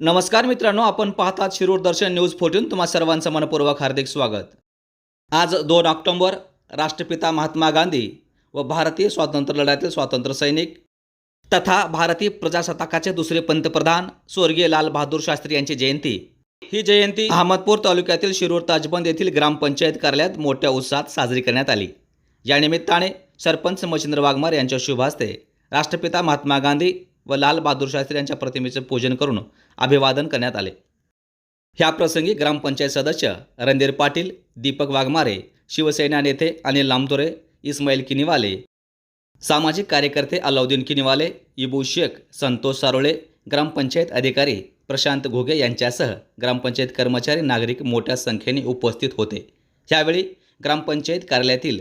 नमस्कार मित्रांनो आपण पाहतात शिरूर दर्शन न्यूज फोर्टीन. तुम्हा सर्वांचं मनपूर्वक हार्दिक स्वागत. आज दोन ऑक्टोंबर राष्ट्रपिता महात्मा गांधी व भारतीय स्वातंत्र्य लढ्यातील स्वातंत्र्य सैनिक तथा भारतीय प्रजासत्ताकाचे दुसरे पंतप्रधान स्वर्गीय लाल बहादूर शास्त्री यांची जयंती. ही जयंती अहमदपूर तालुक्यातील शिरूर ताजबंद येथील ग्रामपंचायत कार्यालयात मोठ्या उत्साहात साजरी करण्यात आली. या निमित्ताने सरपंच मच्छिंद्र वाघमार यांच्या शुभ हस्ते राष्ट्रपिता महात्मा गांधी व लाल बहादूर शास्त्री यांच्या प्रतिमेचे पूजन करून अभिवादन करण्यात आले. ह्या प्रसंगी ग्रामपंचायत सदस्य रणधीर पाटील दीपक वाघमारे शिवसेना नेते अनिल लामतोरे इस्माईल किनिवाले सामाजिक कार्यकर्ते अलाउद्दीन किनीवाले इबू शेख संतोष सारोळे ग्रामपंचायत अधिकारी प्रशांत घोगे यांच्यासह ग्रामपंचायत कर्मचारी नागरिक मोठ्या संख्येने उपस्थित होते. यावेळी ग्रामपंचायत कार्यालयातील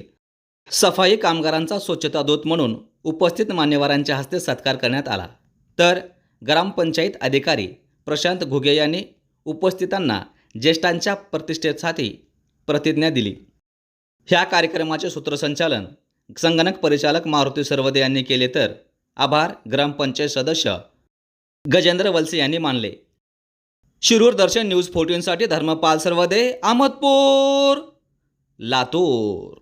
सफाई कामगारांचा स्वच्छता दूत म्हणून उपस्थित मान्यवरांच्या हस्ते सत्कार करण्यात आला. तर ग्रामपंचायत अधिकारी प्रशांत घुगे यांनी उपस्थितांना ज्येष्ठांच्या प्रतिष्ठेसाठी प्रतिज्ञा दिली. ह्या कार्यक्रमाचे सूत्रसंचालन संगणक परिचालक मारुती सर्वदे यांनी केले तर आभार ग्रामपंचायत सदस्य गजेंद्र वलसे यांनी मानले. शिरूर दर्शन न्यूज फोर्टीनसाठी धर्मपाल सर्वदे अहमदपूर लातूर.